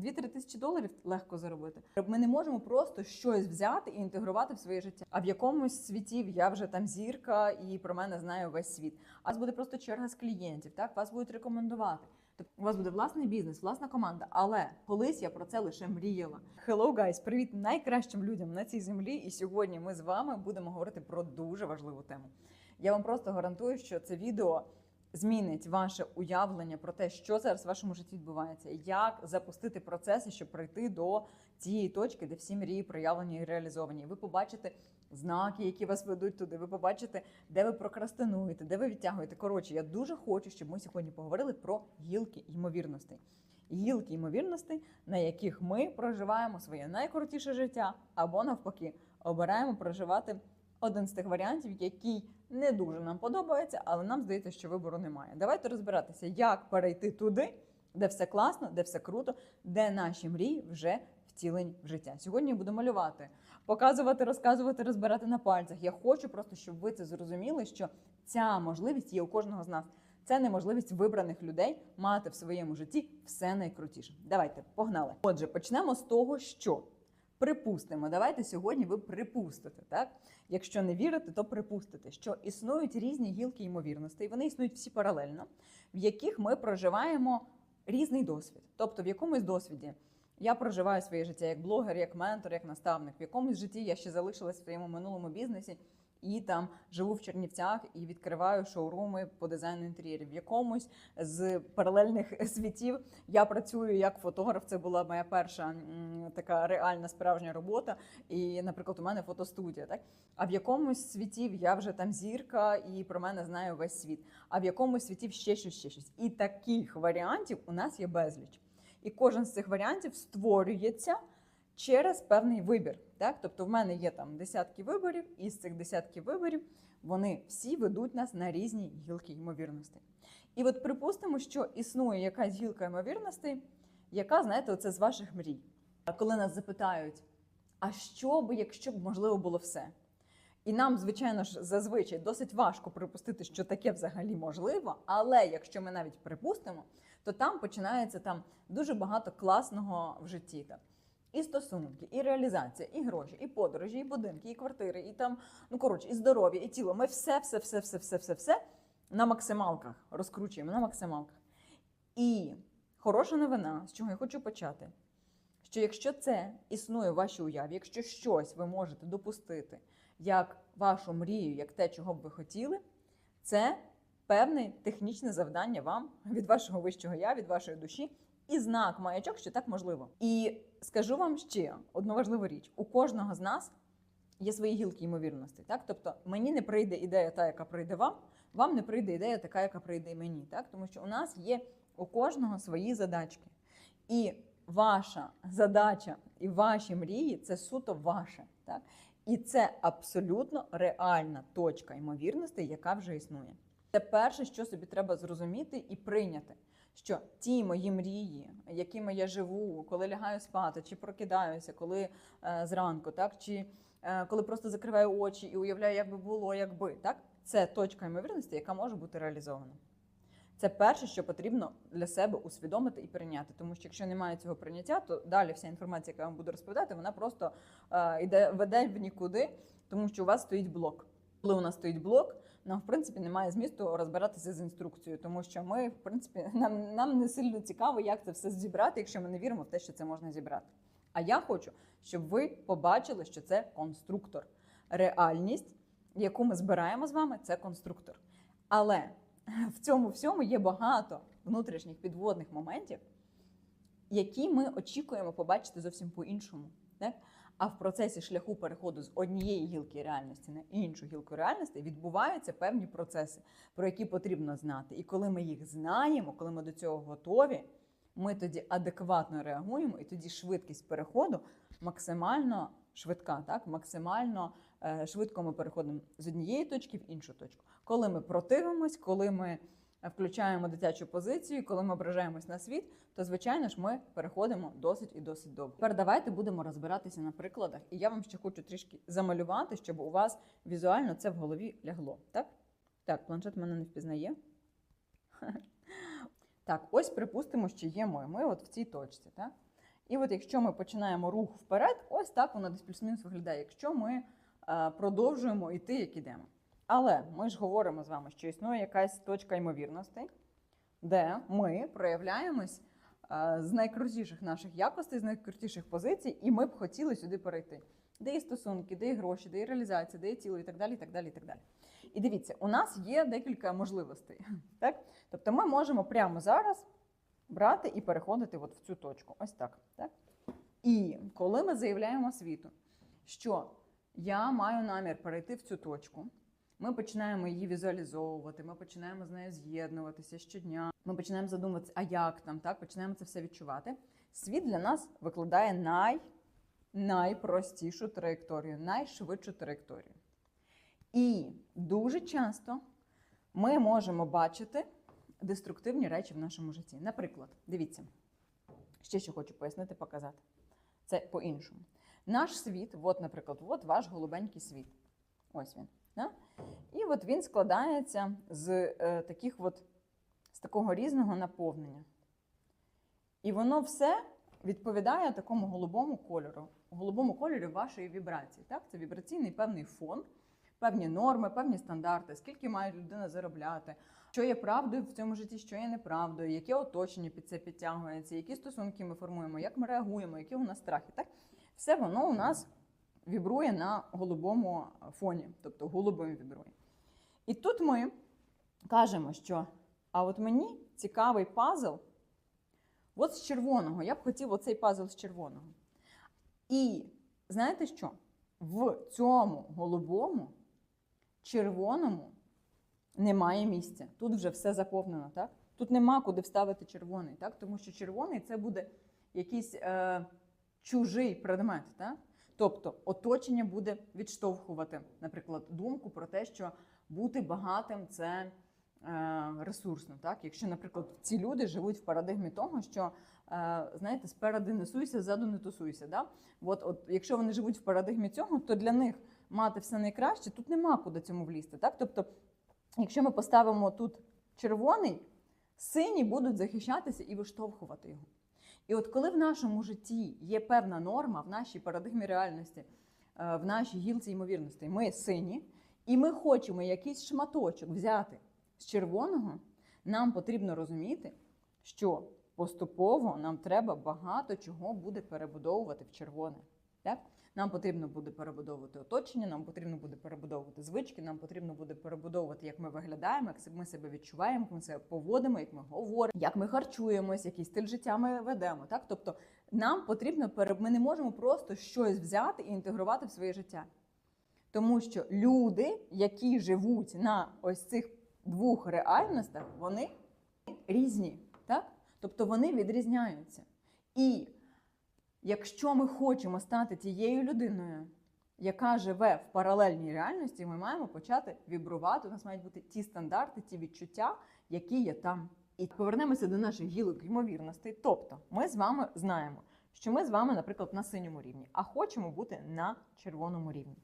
2-3 тисячі доларів легко заробити. Ми не можемо просто щось взяти і інтегрувати в своє життя. А в якомусь світі я вже там зірка, і про мене знає весь світ. А вас буде просто черга з клієнтів, так вас будуть рекомендувати. Тобто у вас буде власний бізнес, власна команда. Але колись я про це лише мріяла. Hello, guys! Привіт найкращим людям на цій землі. І сьогодні ми з вами будемо говорити про дуже важливу тему. Я вам просто гарантую, що це відео змінить ваше уявлення про те, що зараз в вашому житті відбувається, як запустити процеси, щоб прийти до цієї точки, де всі мрії проявлені і реалізовані. Ви побачите знаки, які вас ведуть туди. Ви побачите, де ви прокрастинуєте, де ви відтягуєте. Коротше, я дуже хочу, щоб ми сьогодні поговорили про гілки ймовірностей. Гілки ймовірностей, на яких ми проживаємо своє найкрутіше життя, або навпаки, обираємо проживати один з тих варіантів, який не дуже нам подобається, але нам здається, що вибору немає. Давайте розбиратися, як перейти туди, де все класно, де все круто, де наші мрії вже втілені в життя. Сьогодні буду малювати, показувати, розказувати, розбирати на пальцях. Я хочу просто, щоб ви це зрозуміли, що ця можливість є у кожного з нас. Це неможливість вибраних людей мати в своєму житті все найкрутіше. Давайте погнали. Отже, почнемо з того, що припустимо. Давайте сьогодні ви припустите, так? Якщо не вірите, то припустите, що існують різні гілки ймовірностей, вони існують всі паралельно, в яких ми проживаємо різний досвід. Тобто, в якомусь досвіді я проживаю своє життя як блогер, як ментор, як наставник. В якомусь житті я ще залишилась в своєму минулому бізнесі і там живу в Чернівцях і відкриваю шоуруми по дизайну інтер'єрів. В якомусь з паралельних світів я працюю як фотограф. Це була моя перша така реальна справжня робота. І, наприклад, у мене фотостудія. Так а в якомусь світів я вже там зірка, і про мене знає весь світ. А в якомусь світів ще щось, ще щось. І таких варіантів у нас є безліч. І кожен з цих варіантів створюється через певний вибір. Так? Тобто в мене є там десятки виборів, і з цих десятків виборів вони всі ведуть нас на різні гілки ймовірностей. І от припустимо, що існує якась гілка ймовірностей, яка, знаєте, оце з ваших мрій. А коли нас запитають, а що би, якщо б можливо було все? І нам, звичайно ж, зазвичай досить важко припустити, що таке взагалі можливо. Але якщо ми навіть припустимо, то там починається там дуже багато класного в житті. Так. І стосунки, і реалізація, і гроші, і подорожі, і будинки, і квартири, і там, ну коротше, і здоров'я, і тіло. Ми все, все, все, все, все, все, все на максималках розкручуємо на максималках. І хороша новина, з чого я хочу почати, що якщо це існує в вашій уяві, якщо щось ви можете допустити як вашу мрію, як те, чого б ви хотіли, це певне технічне завдання вам від вашого вищого я, від вашої душі, і знак маячок, що так можливо. І скажу вам ще одну важливу річ: у кожного з нас є свої гілки ймовірності. Так, тобто мені не прийде ідея, та яка прийде вам, вам не прийде ідея, така, яка прийде мені. Так, тому що у нас є у кожного свої задачки. І ваша задача і ваші мрії це суто ваше. Так? І це абсолютно реальна точка ймовірності, яка вже існує. Це перше, що собі треба зрозуміти і прийняти, що ті мої мрії, якими я живу, коли лягаю спати, чи прокидаюся, коли е, зранку, так чи е, коли просто закриваю очі і уявляю, як би було, якби так, це точка ймовірності, яка може бути реалізована. Це перше, що потрібно для себе усвідомити і прийняти. Тому що якщо немає цього прийняття, то далі вся інформація, яка я вам буду розповідати, вона просто е, йде веде в нікуди, тому що у вас стоїть блок. Коли у нас стоїть блок, нам в принципі немає змісту розбиратися з інструкцією, тому що ми, в принципі, нам, нам не сильно цікаво, як це все зібрати, якщо ми не віримо в те, що це можна зібрати. А я хочу, щоб ви побачили, що це конструктор. Реальність, яку ми збираємо з вами, це конструктор. Але в цьому всьому є багато внутрішніх підводних моментів, які ми очікуємо побачити зовсім по-іншому. Так? А в процесі шляху переходу з однієї гілки реальності на іншу гілку реальності відбуваються певні процеси, про які потрібно знати. І коли ми їх знаємо, коли ми до цього готові, ми тоді адекватно реагуємо, і тоді швидкість переходу максимально швидка, так? максимально е, швидко ми переходимо з однієї точки в іншу точку. Коли ми противимось, коли ми включаємо дитячу позицію, коли ми ображаємось на світ, то звичайно ж ми переходимо досить і досить довго. Тепер давайте будемо розбиратися на прикладах, і я вам ще хочу трішки замалювати, щоб у вас візуально це в голові лягло. Так, так, планшет мене не впізнає. Так, ось припустимо, що є ми. Ми от в цій точці. Так? І от якщо ми починаємо рух вперед, ось так воно десь плюс-мінус виглядає, якщо ми е, продовжуємо йти, як ідемо. Але ми ж говоримо з вами, що існує якась точка ймовірностей, де ми проявляємось е, з найкрутіших наших якостей, з найкрутіших позицій, і ми б хотіли сюди перейти. Де і стосунки, де і гроші, де і реалізація, де і тіло, і так далі. І так далі, і так далі. І дивіться, у нас є декілька можливостей. Так? Тобто ми можемо прямо зараз брати і переходити от в цю точку. Ось так. так? І коли ми заявляємо світу, що я маю намір перейти в цю точку, ми починаємо її візуалізовувати, ми починаємо з нею з'єднуватися щодня. Ми починаємо задумуватися, а як там, так? Починаємо це все відчувати. Світ для нас викладає най, найпростішу траєкторію, найшвидшу траєкторію. І дуже часто ми можемо бачити деструктивні речі в нашому житті. Наприклад, дивіться, ще що хочу пояснити, показати. Це по-іншому. Наш світ, от, наприклад, от ваш голубенький світ. Ось він. Да? І от він складається з е, таких от, з такого різного наповнення. І воно все відповідає такому голубому кольору, голубому кольорі вашої вібрації. Так? Це вібраційний певний фон, певні норми, певні стандарти, скільки має людина заробляти, що є правдою в цьому житті, що є неправдою, яке оточення під це підтягується, які стосунки ми формуємо, як ми реагуємо, які у нас страхи. Так? Все воно у нас вібрує на голубому фоні, тобто голубим вібрує. І тут ми кажемо, що а от мені цікавий пазл от з червоного. Я б хотів оцей пазл з червоного. І знаєте що? В цьому голубому, червоному немає місця. Тут вже все заповнено, так? Тут нема куди вставити червоний, так? Тому що червоний це буде якийсь е, чужий предмет, так? Тобто оточення буде відштовхувати, наприклад, думку про те, що бути багатим це е, ресурсно. Так? Якщо, наприклад, ці люди живуть в парадигмі того, що е, знаєте, спереди не ззаду не тусуйся. Да? От, от, якщо вони живуть в парадигмі цього, то для них мати все найкраще, тут нема куди цьому влізти. Так? Тобто, якщо ми поставимо тут червоний, сині будуть захищатися і виштовхувати його. І от коли в нашому житті є певна норма в нашій парадигмі реальності, е, в нашій гілці ймовірності, ми сині, і ми хочемо якийсь шматочок взяти з червоного, нам потрібно розуміти, що поступово нам треба багато чого буде перебудовувати в червоне. Так? Нам потрібно буде перебудовувати оточення, нам потрібно буде перебудовувати звички, нам потрібно буде перебудовувати, як ми виглядаємо, як ми себе відчуваємо, як ми себе поводимо, як ми говоримо, як ми харчуємось, який стиль життя ми ведемо. Так? Тобто нам потрібно ми не можемо просто щось взяти і інтегрувати в своє життя. Тому що люди, які живуть на ось цих двох реальностях, вони різні. Так? Тобто вони відрізняються. І Якщо ми хочемо стати тією людиною, яка живе в паралельній реальності, ми маємо почати вібрувати. У нас мають бути ті стандарти, ті відчуття, які є там. І повернемося до наших гілок ймовірностей. Тобто, ми з вами знаємо, що ми з вами, наприклад, на синьому рівні, а хочемо бути на червоному рівні.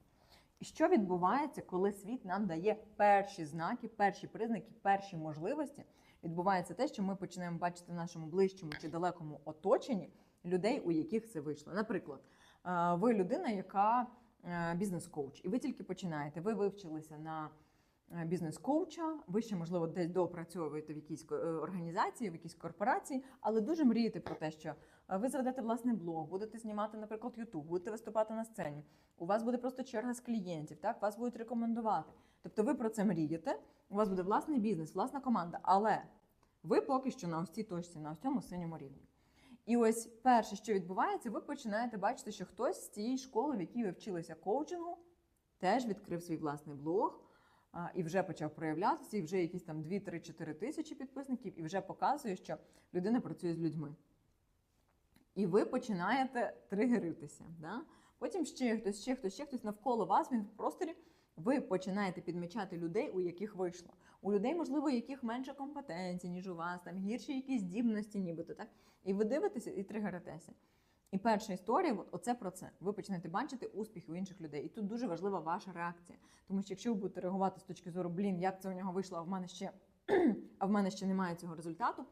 І що відбувається, коли світ нам дає перші знаки, перші признаки, перші можливості? Відбувається те, що ми починаємо бачити в нашому ближчому чи далекому оточенні людей, у яких це вийшло. Наприклад, ви людина, яка е, бізнес-коуч, і ви тільки починаєте. Ви вивчилися на е, бізнес-коуча, ви ще, можливо, десь допрацьовуєте в якійсь е, організації, в якійсь корпорації, але дуже мрієте про те, що ви заведете власний блог, будете знімати, наприклад, Ютуб, будете виступати на сцені. У вас буде просто черга з клієнтів, так вас будуть рекомендувати. Тобто, ви про це мрієте. У вас буде власний бізнес, власна команда, але ви поки що на ось цій точці, на ось цьому синьому рівні. І ось перше, що відбувається, ви починаєте бачити, що хтось з цієї школи, в якій ви вчилися коучингу, теж відкрив свій власний блог і вже почав проявлятися, і вже якісь там 2-3-4 тисячі підписників, і вже показує, що людина працює з людьми. І ви починаєте тригеритися. Да? Потім ще хтось, ще хтось, ще хтось навколо вас, він в просторі. Ви починаєте підмічати людей, у яких вийшло. У людей, можливо, яких менше компетенцій, ніж у вас, там гірші якісь здібності, нібито так. І ви дивитеся і тригеритеся. І перша історія, от оце про це. Ви почнете бачити успіхи у інших людей. І тут дуже важлива ваша реакція. Тому що якщо ви будете реагувати з точки зору, блін, як це у нього вийшло, а в мене ще а в мене ще немає цього результату,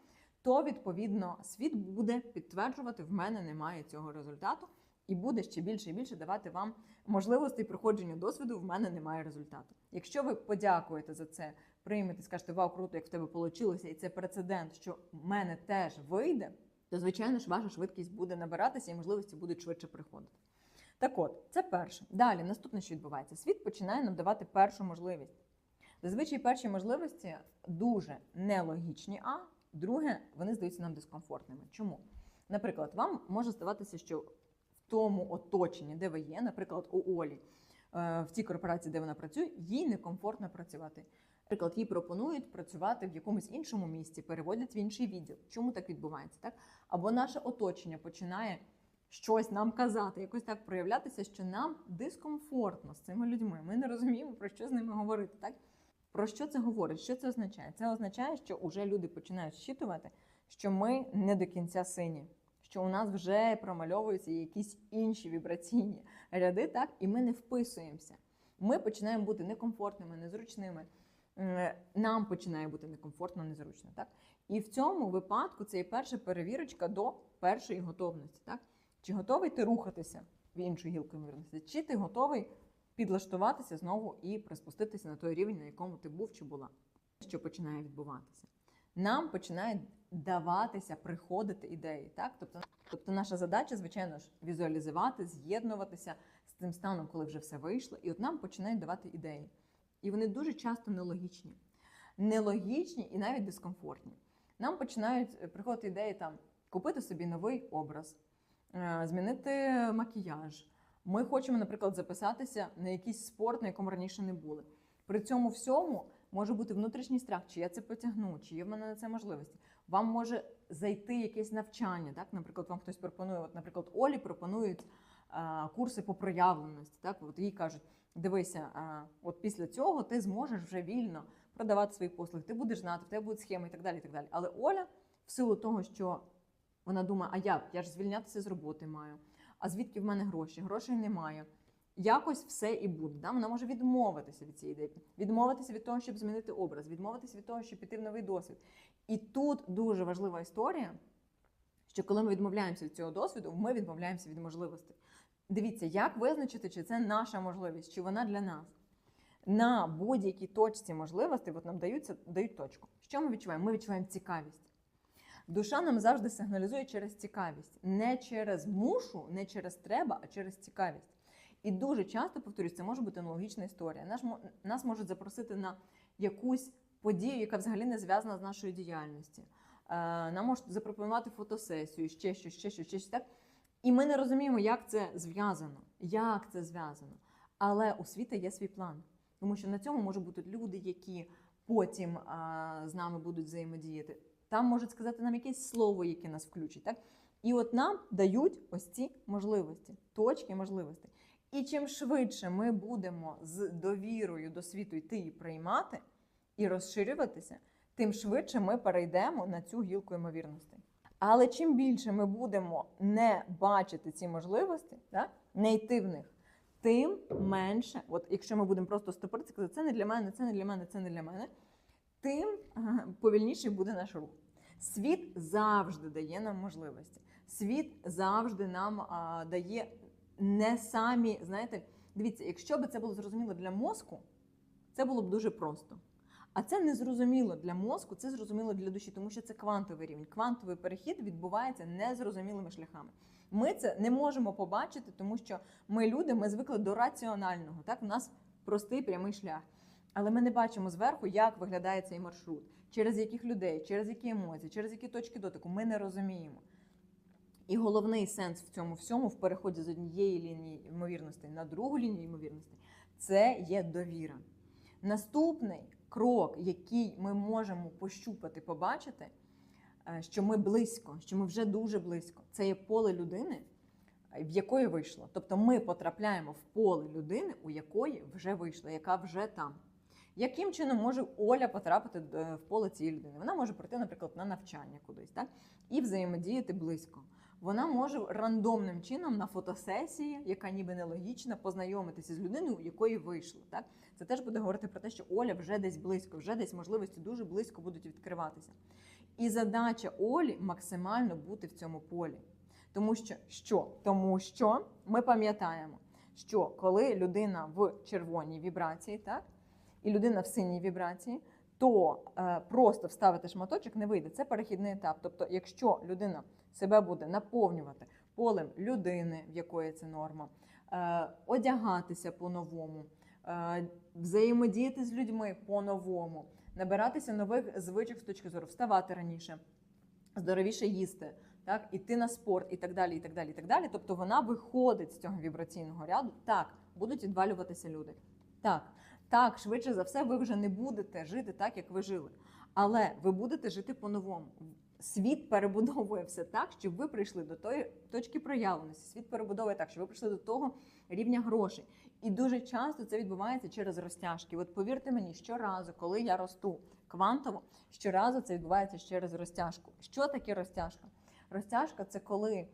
то відповідно світ буде підтверджувати, в мене немає цього результату, і буде ще більше і більше давати вам можливостей проходження досвіду. В мене немає результату. Якщо ви подякуєте за це, приймете, скажете, вау, круто, як в тебе вийшло, і це прецедент, що в мене теж вийде, то звичайно ж ваша швидкість буде набиратися і можливості будуть швидше приходити. Так от, це перше. Далі, наступне, що відбувається, світ починає нам давати першу можливість. Зазвичай перші можливості дуже нелогічні, а друге, вони здаються нам дискомфортними. Чому? Наприклад, вам може здаватися, що тому оточенні, де ви є, наприклад, у Олі, е, в тій корпорації, де вона працює, їй некомфортно працювати. Наприклад, їй пропонують працювати в якомусь іншому місці, переводять в інший відділ. Чому так відбувається? Так? Або наше оточення починає щось нам казати, якось так проявлятися, що нам дискомфортно з цими людьми. Ми не розуміємо, про що з ними говорити. Так? Про що це говорить? Що це означає? Це означає, що вже люди починають щитувати, що ми не до кінця сині, що у нас вже промальовуються якісь інші вібраційні ряди, так, і ми не вписуємося. Ми починаємо бути некомфортними, незручними. Нам починає бути некомфортно, незручно. Так? І в цьому випадку це є перша перевірочка до першої готовності. Так? Чи готовий ти рухатися в іншу гілку ймовірності, чи ти готовий підлаштуватися знову і приспуститися на той рівень, на якому ти був чи була. Що починає відбуватися? Нам починають даватися, приходити ідеї. Так? Тобто, тобто наша задача, звичайно ж, візуалізувати, з'єднуватися з тим станом, коли вже все вийшло, і от нам починають давати ідеї. І вони дуже часто нелогічні. Нелогічні і навіть дискомфортні. Нам починають е, приходити ідеї там купити собі новий образ, е, змінити макіяж. Ми хочемо, наприклад, записатися на якийсь спорт, на якому раніше не були. При цьому всьому може бути внутрішній страх, чи я це потягну, чи є в мене на це можливості. Вам може зайти якесь навчання. Так, наприклад, вам хтось пропонує, от, наприклад, Олі пропонують а, курси по проявленості. Так, от їй кажуть, дивися, а, от після цього ти зможеш вже вільно продавати свої послуги, ти будеш знати, в тебе будуть схеми і так далі. І так далі. Але Оля, в силу того, що вона думає, а як? Я ж звільнятися з роботи маю. А звідки в мене гроші? Грошей немає. Якось все і буде. Да? Вона може відмовитися від цієї ідеї, відмовитися від того, щоб змінити образ, відмовитися від того, щоб піти в новий досвід. І тут дуже важлива історія, що коли ми відмовляємося від цього досвіду, ми відмовляємося від можливостей. Дивіться, як визначити, чи це наша можливість, чи вона для нас. На будь-якій точці можливостей от нам даються, дають точку. Що ми відчуваємо? Ми відчуваємо цікавість. Душа нам завжди сигналізує через цікавість, не через мушу, не через треба, а через цікавість. І дуже часто, повторюсь, це може бути аналогічна історія. Наш, нас можуть запросити на якусь подію, яка взагалі не зв'язана з нашою діяльністю. Е, Нам можуть запропонувати фотосесію, ще щось, ще щось, ще щось так. І ми не розуміємо, як це зв'язано, як це зв'язано. Але у світа є свій план, тому що на цьому можуть бути люди, які потім а, з нами будуть взаємодіяти. Там можуть сказати нам якесь слово, яке нас включить. Так? І от нам дають ось ці можливості, точки можливостей. І чим швидше ми будемо з довірою до світу йти і приймати, і розширюватися, тим швидше ми перейдемо на цю гілку ймовірностей. Але чим більше ми будемо не бачити ці можливості, да, не йти в них, тим менше, от якщо ми будемо просто стопоритися, казати, це не для мене, це не для мене, це не для мене, тим повільніший буде наш рух. Світ завжди дає нам можливості. Світ завжди нам а, дає не самі, знаєте, дивіться, якщо б це було зрозуміло для мозку, це було б дуже просто. А це не зрозуміло для мозку, це зрозуміло для душі, тому що це квантовий рівень. Квантовий перехід відбувається незрозумілими шляхами. Ми це не можемо побачити, тому що ми люди, ми звикли до раціонального. Так, у нас простий прямий шлях. Але ми не бачимо зверху, як виглядає цей маршрут, через яких людей, через які емоції, через які точки дотику. Ми не розуміємо. І головний сенс в цьому всьому, в переході з однієї лінії ймовірностей на другу лінію ймовірностей, це є довіра. Наступний крок, який ми можемо пощупати, побачити, е, що ми близько, що ми вже дуже близько, це є поле людини, в якої вийшло. Тобто ми потрапляємо в поле людини, у якої вже вийшло, яка вже там. Яким чином може Оля потрапити е, в поле цієї людини? Вона може прийти, наприклад, на навчання кудись, так? І взаємодіяти близько. Вона може рандомним чином на фотосесії, яка ніби нелогічна, познайомитися з людиною, у якої вийшло. Так? Це теж буде говорити про те, що Оля вже десь близько, вже десь можливості дуже близько будуть відкриватися. І задача Олі максимально бути в цьому полі. Тому що що? Тому що ми пам'ятаємо, що коли людина в червоній вібрації, так, і людина в синій вібрації, то е, просто вставити шматочок не вийде. Це перехідний етап. Тобто, якщо людина себе буде наповнювати полем людини, в якої це норма, е, одягатися по-новому, е, взаємодіяти з людьми по-новому, набиратися нових звичок з точки зору, вставати раніше, здоровіше їсти, так, іти на спорт і так далі. і так далі, і так далі. Тобто вона виходить з цього вібраційного ряду. Так, будуть відвалюватися люди. Так, так, швидше за все, ви вже не будете жити так, як ви жили. Але ви будете жити по-новому. Світ перебудовує все так, щоб ви прийшли до тої точки проявленості. Світ перебудовує так, щоб ви прийшли до того рівня грошей. І дуже часто це відбувається через розтяжки. От повірте мені, щоразу, коли я росту квантово, щоразу це відбувається через розтяжку. Що таке розтяжка? Розтяжка це коли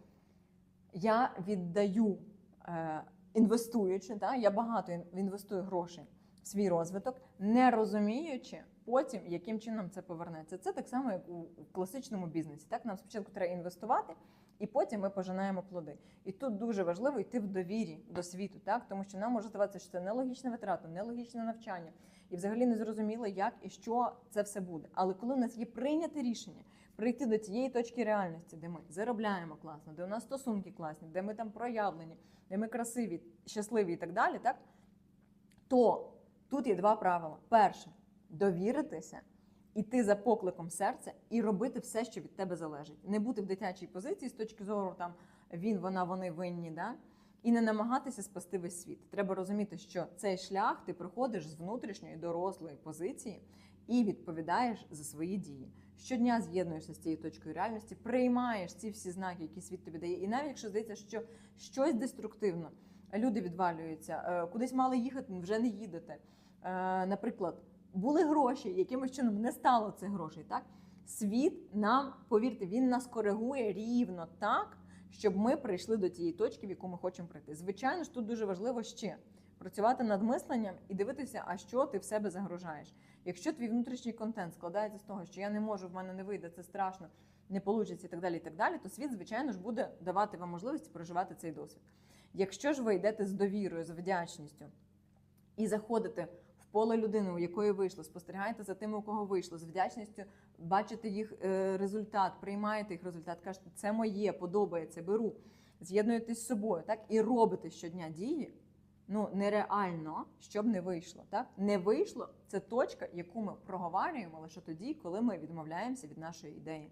я віддаю, е, інвестуючи, да, я багато інвестую грошей свій розвиток, не розуміючи потім, яким чином це повернеться. Це так само, як у класичному бізнесі. Так, нам спочатку треба інвестувати, і потім ми пожинаємо плоди. І тут дуже важливо йти в довірі до світу, так тому що нам може здаватися, що це нелогічна витрата, нелогічне навчання, і взагалі не зрозуміло, як і що це все буде. Але коли у нас є прийняте рішення прийти до тієї точки реальності, де ми заробляємо класно, де у нас стосунки класні, де ми там проявлені, де ми красиві, щасливі і так далі, так то тут є два правила: перше довіритися. Іти за покликом серця і робити все, що від тебе залежить, не бути в дитячій позиції з точки зору там він, вона, вони винні, да? і не намагатися спасти весь світ. Треба розуміти, що цей шлях ти проходиш з внутрішньої дорослої позиції і відповідаєш за свої дії. Щодня з'єднуєшся з цією точкою реальності, приймаєш ці всі знаки, які світ тобі дає. І навіть якщо здається, що щось деструктивно, люди відвалюються, е, кудись мали їхати, вже не їдете. Е, Наприклад, були гроші, якимось чином не стало цих грошей. Так світ нам, повірте, він нас коригує рівно так, щоб ми прийшли до тієї точки, в яку ми хочемо прийти. Звичайно ж, тут дуже важливо ще працювати над мисленням і дивитися, а що ти в себе загружаєш. Якщо твій внутрішній контент складається з того, що я не можу, в мене не вийде, це страшно, не вийде і так далі, і так далі, то світ, звичайно ж, буде давати вам можливість проживати цей досвід. Якщо ж ви йдете з довірою, з вдячністю і заходите поле людини, у якої вийшло, спостерігаєте за тими, у кого вийшло, з вдячністю бачите їх е, результат, приймаєте їх результат, кажете, це моє, подобається, беру, з'єднуєтесь з собою, так і робите щодня дії. Ну нереально, щоб не вийшло. Так не вийшло це точка, яку ми проговорюємо лише тоді, коли ми відмовляємося від нашої ідеї.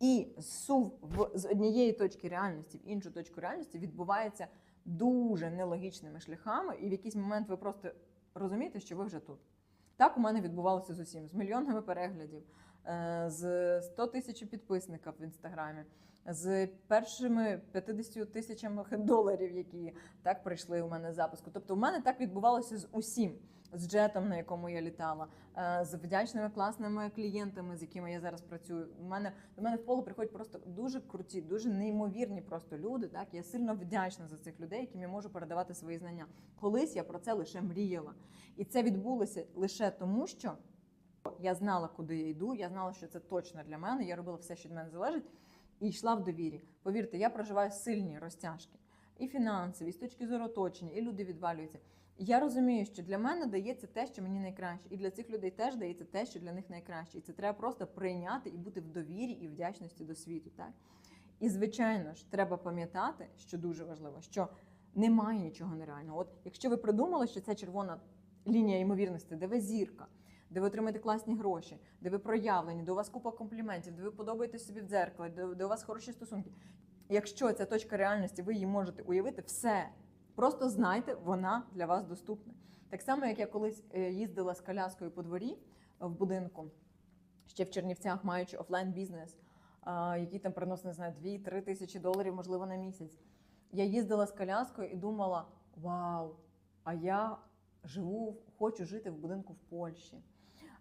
І сув з однієї точки реальності в іншу точку реальності відбувається дуже нелогічними шляхами, і в якийсь момент ви просто розумієте, що ви вже тут. Так у мене відбувалося з усім: з мільйонами переглядів, е, з 100 тисяч підписників в інстаграмі, з першими 50 тисячами доларів, які так прийшли у мене з запуску. Тобто, у мене так відбувалося з усім. З джетом, на якому я літала, е, з вдячними класними клієнтами, з якими я зараз працюю. У мене до мене в поле приходять просто дуже круті, дуже неймовірні просто люди. Так я сильно вдячна за цих людей, яким я можу передавати свої знання. Колись я про це лише мріяла, і це відбулося лише тому, що я знала, куди я йду. Я знала, що це точно для мене. Я робила все, що від мене залежить, і йшла в довірі. Повірте, я проживаю сильні розтяжки і фінансові, і з точки зору оточення, і люди відвалюються. Я розумію, що для мене дається те, що мені найкраще, і для цих людей теж дається те, що для них найкраще. І це треба просто прийняти і бути в довірі і вдячності до світу. Так? І звичайно ж, треба пам'ятати, що дуже важливо, що немає нічого нереального. От якщо ви придумали, що це червона лінія ймовірності, де ви зірка, де ви отримаєте класні гроші, де ви проявлені, де у вас купа компліментів, де ви подобаєтесь собі в дзеркалі, де, де у вас хороші стосунки. Якщо ця точка реальності, ви її можете уявити, все. Просто знайте, вона для вас доступна. Так само, як я колись е, їздила з коляскою по дворі е, в будинку, ще в Чернівцях, маючи офлайн бізнес, який там приносить, не знаю, 2-3 тисячі доларів, можливо, на місяць. Я їздила з коляскою і думала: вау, а я живу, хочу жити в будинку в Польщі.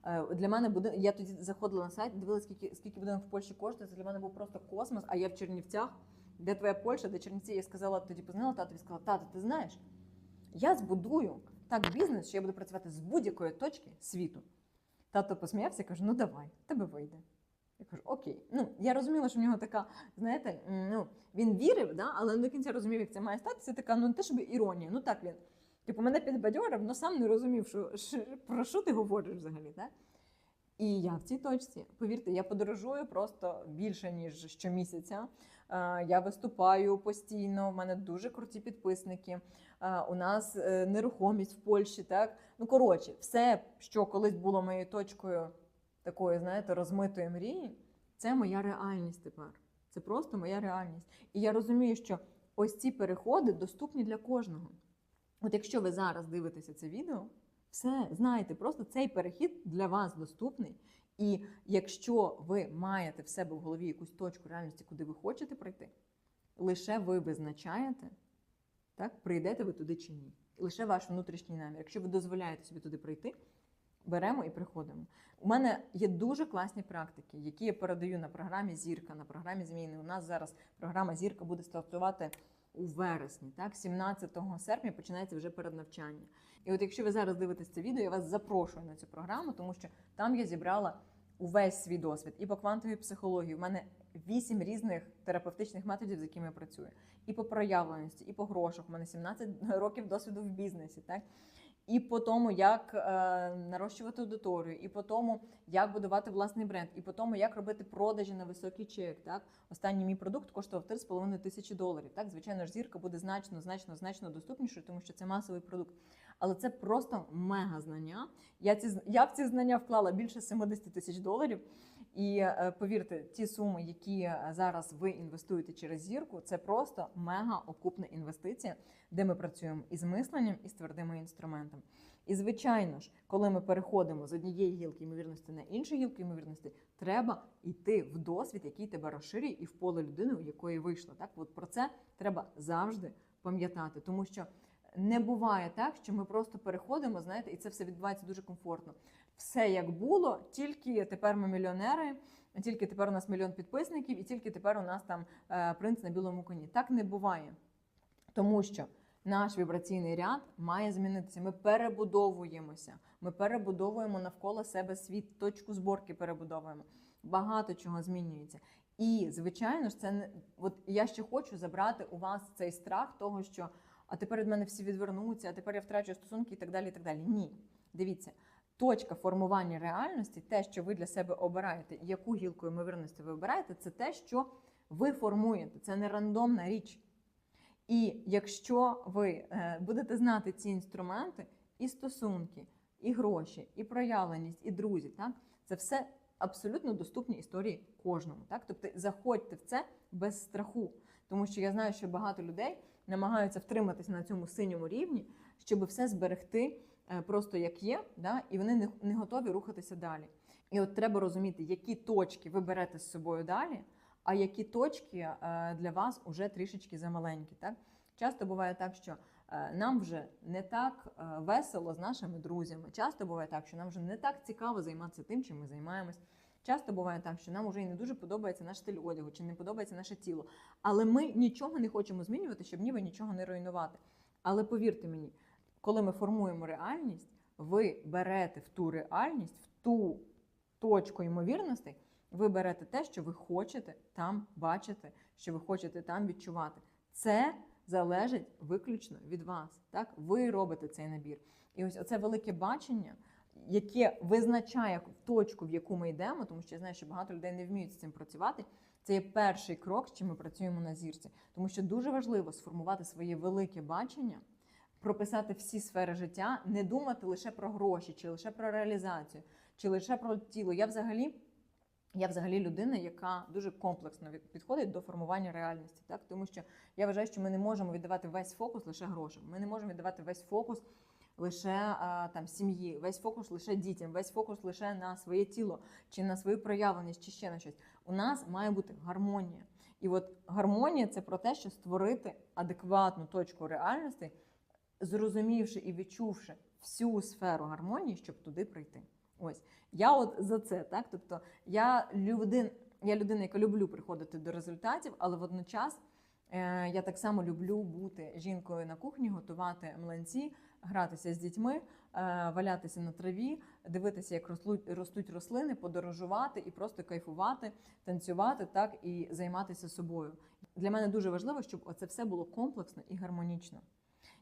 Е, Для мене будин... я тоді заходила на сайт, дивилася, скільки, скільки будинок в Польщі коштує. Це для мене був просто космос. А я в Чернівцях, де твоя Польща, де Чернівці, я сказала, тоді познала татові, сказала, тато, ти знаєш, я збудую так бізнес, що я буду працювати з будь-якої точки світу. Тато посміявся і каже: ну давай, тебе вийде. Я кажу, окей. Ну, я розуміла, що в нього така, знаєте, ну, він вірив, да, але до кінця розумів, як це має статися. Така, ну не те, щоб іронія. Ну так він. Типу, мене підбадьорив, але сам не розумів, що, що, про що ти говориш взагалі. Так? І я в цій точці. Повірте, я подорожую просто більше, ніж щомісяця. Е, Я виступаю постійно, в мене дуже круті підписники. Е, У нас е, нерухомість в Польщі, так? Ну, коротше, все, що колись було моєю точкою такої, знаєте, розмитої мрії, це моя реальність тепер. Це просто моя реальність. І я розумію, що ось ці переходи доступні для кожного. От якщо ви зараз дивитеся це відео, все знаєте, просто цей перехід для вас доступний. І якщо ви маєте в себе в голові якусь точку реальності, куди ви хочете прийти, лише ви визначаєте, так, прийдете ви туди чи ні. Лише ваш внутрішній намір. Якщо ви дозволяєте собі туди прийти, беремо і приходимо. У мене є дуже класні практики, які я передаю на програмі Зірка, на програмі Зміни. У нас зараз програма Зірка буде стартувати у вересні. Так, 17 серпня починається вже переднавчання. І от якщо ви зараз дивитесь це відео, я вас запрошую на цю програму, тому що там я зібрала увесь свій досвід і по квантовій психології. У мене вісім різних терапевтичних методів, з якими я працюю. І по проявленості, і по грошах. У мене 17 років досвіду в бізнесі. Так? І по тому, як е, нарощувати аудиторію, і по тому, як будувати власний бренд, і по тому, як робити продажі на високий чек. Так, останній мій продукт коштував 3,5 тисячі доларів. Так, звичайно ж, зірка буде значно, значно, значно доступнішою, тому що це масовий продукт. Але це просто мега знання. Я ці я в ці знання вклала більше 70 тисяч доларів. І е, повірте, ті суми, які е, зараз ви інвестуєте через зірку, це просто мега окупна інвестиція, де ми працюємо із мисленням і з твердими інструментами. І звичайно ж, коли ми переходимо з однієї гілки ймовірності на іншу гілку ймовірності, треба йти в досвід, який тебе розширює, і в поле людини, у якої вийшло. Так, от про це треба завжди пам'ятати, тому що не буває так, що ми просто переходимо, знаєте, і це все відбувається дуже комфортно. Все як було, тільки тепер ми мільйонери, тільки тепер у нас мільйон підписників, і тільки тепер у нас там е, принц на білому коні. Так не буває. Тому що наш вібраційний ряд має змінитися. Ми перебудовуємося. Ми перебудовуємо навколо себе світ, точку зборки перебудовуємо. Багато чого змінюється. І, звичайно ж, це не от я ще хочу забрати у вас цей страх того, що а тепер від мене всі відвернуться, а тепер я втрачу стосунки і так далі. І так далі. Ні, дивіться, точка формування реальності, те, що ви для себе обираєте, яку гілку ймовірності ви обираєте, це те, що ви формуєте. Це не рандомна річ. І якщо ви е, будете знати ці інструменти, і стосунки, і гроші, і проявленість, і друзі, так це все абсолютно доступні історії кожному. Так, тобто заходьте в це без страху, тому що я знаю, що багато людей намагаються втриматися на цьому синьому рівні, щоб все зберегти просто як є, да, і вони не, не готові рухатися далі. І от треба розуміти, які точки ви берете з собою далі, а які точки е, для вас уже трішечки замаленькі. Так? Часто буває так, що е, нам вже не так е, весело з нашими друзями. Часто буває так, що нам вже не так цікаво займатися тим, чим ми займаємось. Часто буває так, що нам вже і не дуже подобається наш стиль одягу, чи не подобається наше тіло. Але ми нічого не хочемо змінювати, щоб ніби нічого не руйнувати. Але повірте мені, коли ми формуємо реальність, ви берете в ту реальність, в ту точку ймовірностей, ви берете те, що ви хочете там бачити, що ви хочете там відчувати. Це залежить виключно від вас. Так, ви робите цей набір. І ось оце велике бачення, яке визначає точку, в яку ми йдемо, тому що я знаю, що багато людей не вміють з цим працювати. Це є перший крок, з чим ми працюємо на зірці, тому що дуже важливо сформувати своє велике бачення, прописати всі сфери життя, не думати лише про гроші, чи лише про реалізацію, чи лише про тіло. Я взагалі. Я взагалі людина, яка дуже комплексно підходить до формування реальності, так тому що я вважаю, що ми не можемо віддавати весь фокус лише грошам. Ми не можемо віддавати весь фокус лише там сім'ї, весь фокус лише дітям, весь фокус лише на своє тіло чи на свою проявленість, чи ще на щось. У нас має бути гармонія. І от гармонія це про те, що створити адекватну точку реальності, зрозумівши і відчувши всю сферу гармонії, щоб туди прийти. Ось я от за це, так тобто я людин, я людина, яка люблю приходити до результатів, але водночас Е, Я так само люблю бути жінкою на кухні, готувати млинці, гратися з дітьми, е, валятися на траві, дивитися, як рослуть- ростуть рослини, подорожувати і просто кайфувати, танцювати так і займатися собою. Для мене дуже важливо, щоб оце все було комплексно і гармонічно.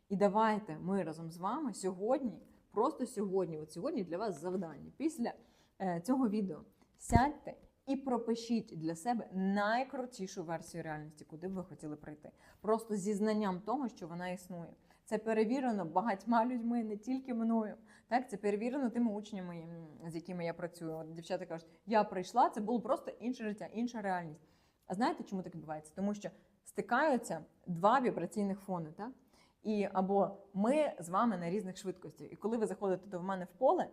І давайте ми разом з вами сьогодні, просто сьогодні, от сьогодні для вас завдання. Після е, цього відео сядьте і пропишіть для себе найкрутішу версію реальності, куди б ви хотіли прийти. Просто зі знанням того, що вона існує. Це перевірено багатьма людьми, не тільки мною. Так, це перевірено тими учнями, з якими я працюю. От дівчата кажуть, я прийшла, це було просто інше життя, інша реальність. А знаєте, чому так відбувається? Тому що стикаються два вібраційних фони, так? І або ми з вами на різних швидкостях. І коли ви заходите до мене в поле,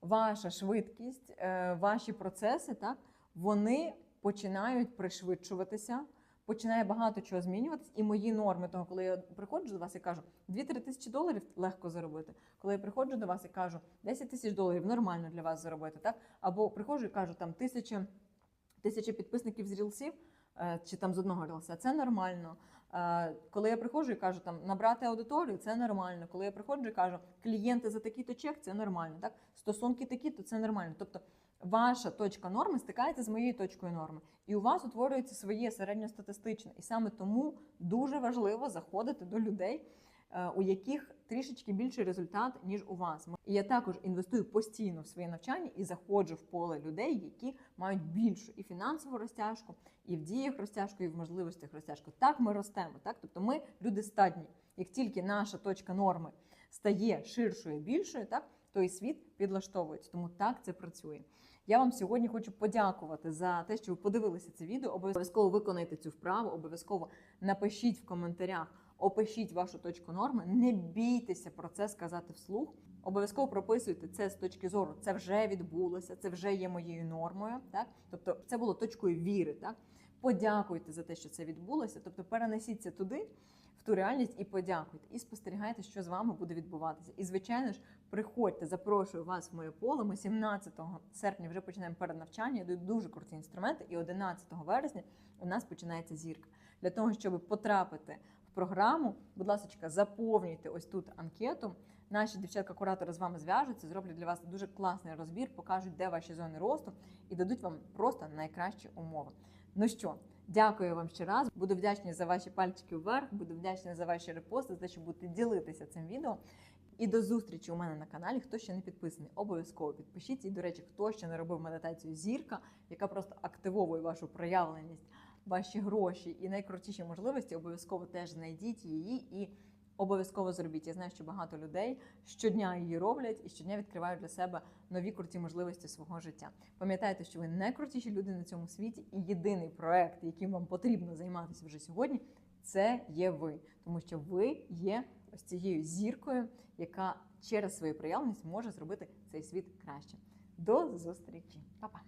ваша швидкість, е, ваші процеси, так, вони починають пришвидшуватися, починає багато чого змінюватися. І мої норми того, коли я приходжу до вас і кажу, 2-3 тисячі доларів легко заробити. Коли я приходжу до вас і кажу, 10 тисяч доларів нормально для вас заробити, так? Або приходжу і кажу, там тисяча, тисяча підписників з рілсів, е, чи там з одного рілса, це нормально. Е, Коли я приходжу і кажу, там набрати аудиторію, це нормально. Коли я приходжу і кажу, клієнти за такий-то чек, це нормально. Так? Стосунки такі, то це нормально. Тобто ваша точка норми стикається з моєю точкою норми. І у вас утворюється своє середньостатистичне. І саме тому дуже важливо заходити до людей, у яких трішечки більший результат, ніж у вас. І я також інвестую постійно в своє навчання і заходжу в поле людей, які мають більшу і фінансову розтяжку, і в діях розтяжку, і в можливостях розтяжку. Так ми ростемо. Так, тобто ми люди стадні. Як тільки наша точка норми стає ширшою, більшою, так то і світ підлаштовується. Тому так це працює. Я вам сьогодні хочу подякувати за те, що ви подивилися це відео. Обов'язково виконайте цю вправу, обов'язково напишіть в коментарях, опишіть вашу точку норми. Не бійтеся про це сказати вслух. Обов'язково прописуйте це з точки зору. Це вже відбулося, це вже є моєю нормою. Так, тобто це було точкою віри. Так, подякуйте за те, що це відбулося. Тобто перенесіться туди, в ту реальність і подякуйте, і спостерігайте, що з вами буде відбуватися. І звичайно ж, приходьте, запрошую вас в моє поле. Ми 17 серпня вже починаємо переднавчання. Дають дуже круті інструменти. І 11 вересня у нас починається зірка. Для того, щоб потрапити в програму, будь ласка, заповнюйте ось тут анкету. Наші дівчатка-куратори з вами зв'яжуться, зроблять для вас дуже класний розбір, покажуть, де ваші зони росту, і дадуть вам просто найкращі умови. Ну що, дякую вам ще раз. Буду вдячна за ваші пальчики вверх, буду вдячна за ваші репости, за те, що будете ділитися цим відео. І до зустрічі у мене на каналі. Хто ще не підписаний, обов'язково підпишіться. І, до речі, хто ще не робив медитацію зірка, яка просто активовує вашу проявленість, ваші гроші і найкрутіші можливості, обов'язково теж знайдіть її і обов'язково зробіть. Я знаю, що багато людей щодня її роблять і щодня відкривають для себе нові круті можливості свого життя. Пам'ятайте, що ви найкрутіші люди на цьому світі, і єдиний проект, яким вам потрібно займатися вже сьогодні, це є ви, тому що ви є ось цією зіркою, яка через свою проявленість може зробити цей світ краще. До зустрічі, Па-па!